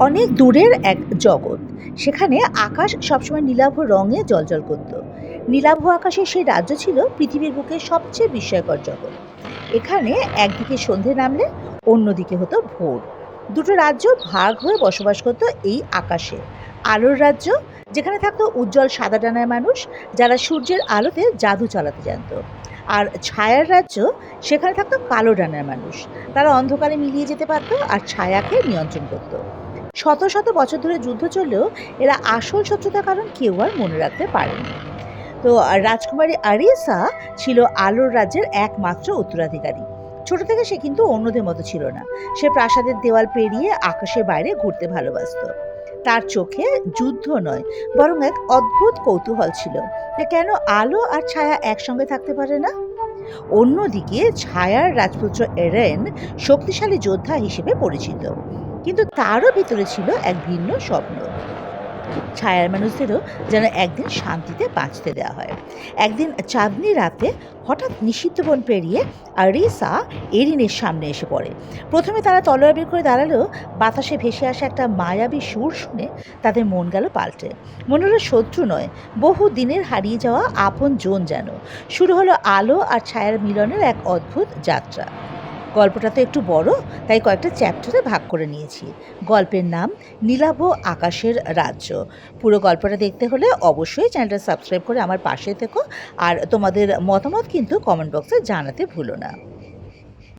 অনেক দূরের এক জগৎ। সেখানে আকাশ সবসময় নীলাভ রঙে জলজল করত। নীলাভ আকাশে সেই রাজ্য ছিল পৃথিবীর বুকে সবচেয়ে বিস্ময়কর জগৎ। এখানে একদিকে সন্ধে নামলে, অন্যদিকে হতো ভোর। দুটো রাজ্য ভাগ হয়ে বসবাস করতো এই আকাশে। আলোর রাজ্য, যেখানে থাকতো উজ্জ্বল সাদা ডানার মানুষ, যারা সূর্যের আলোতে জাদু চালাতে জানতো। আর ছায়ার রাজ্য, সেখানে থাকতো কালো ডানার মানুষ। তারা অন্ধকারে মিলিয়ে যেতে পারতো আর ছায়াকে নিয়ন্ত্রণ করতো। শত শত বছর ধরে যুদ্ধ চললেও এরা আসল শত্রুতার কারণ কেউ আর মনে রাখতে পারেনি। তো রাজকুমারী আরিসা ছিল আলোর রাজ্যের একমাত্র উত্তরাধিকারী। ছোট থেকে সে কিন্তু অন্যদের মতো ছিল না। সে প্রাসাদের দেওয়াল পেরিয়ে আকাশের বাইরে ঘুরতে ভালোবাসতো। তার চোখে যুদ্ধ নয়, বরং এক অদ্ভুত কৌতূহল ছিল যে কেন আলো আর ছায়া একসঙ্গে থাকতে পারে না? অন্যদিকে ছায়ার রাজপুত্র এরেন শক্তিশালী যোদ্ধা হিসেবে পরিচিত। কিন্তু তারও ভিতরে ছিল এক ভিন্ন স্বপ্ন। ছায়ার মানুষদেরও যেন একদিন শান্তিতে বাঁচতে দেওয়া হয়। একদিন চাঁদনি রাতে হঠাৎ নিষিদ্ধ বন পেরিয়ে আরিসা এরিনের সামনে এসে পড়ে। প্রথমে তারা তলোয়ার বের করে দাঁড়ালেও বাতাসে ভেসে আসা একটা মায়াবী সুর শুনে তাদের মন গেল পাল্টে। মনে হলো শত্রু নয়, বহু দিনের হারিয়ে যাওয়া আপন জন যেন। শুরু হলো আলো আর ছায়ার মিলনের এক অদ্ভুত যাত্রা। গল্পটা তো একটু বড়, তাই কয়েকটা চ্যাপ্টারে ভাগ করে নিয়েছি। গল্পের নাম নীলাভ আকাশের রাজ্য। পুরো গল্পটা দেখতে হলে অবশ্যই চ্যানেলটা সাবস্ক্রাইব করে আমার পাশে থেকো, আর তোমাদের মতামত কিন্তু কমেন্ট বক্সে জানাতে ভুলো না।